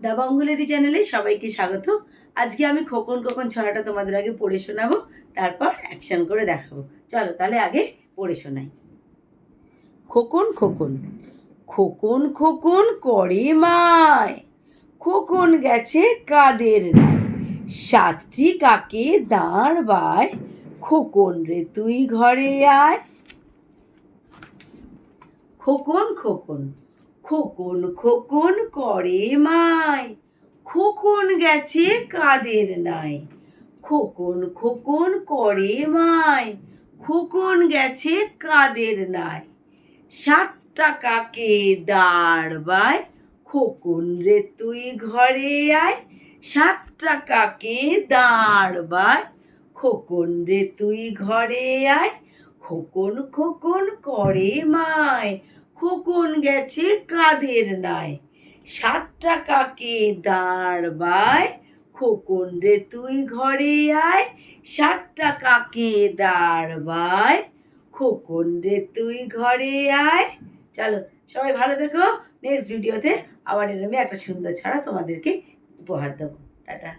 দাবাঙ্গুলেরি চ্যানেলে সবাইকে স্বাগত। আজকে আমি খোকন খোকন ছড়াটা তোমাদের আগে পড়ে শোনাবো, তারপর অ্যাকশন করে দেখাবো। চলো তাহলে আগে পড়ে শোনাই। খোকন খোকন খোকন খোকন করে মায়, খোকন গেছে কাদের নাই সাতটি কাকে দাঁড় বায়? খোকন রে তুই ঘরে আয়। খোকন খোকন খোকন খোকন করে মায়। খোকন গেছে কাদের নাই খোকন খোকন করে মায়। খোকন গেছে কাদের নাই সাত টাকাকে দাঁড়বায় খোকন রে তুই ঘরে আয়। সাত টাকাকে দাঁড়বায় খোকন রে তুই ঘরে আয়। খোকন খোকন করে মায়। খোকন গেছে কাদের নাই সাত টাকাকে দাঁড়বায় খোকন রে, তুই ঘরে আয়। সাত টাকাকে দাঁড়বায় খোকন রে, তুই ঘরে আয়। চলো, সবাই ভালো থেকো। নেক্সট ভিডিওতে আবার এরমই একটা সুন্দর ছাড়া তোমাদেরকে উপহার দেবো। টাটা।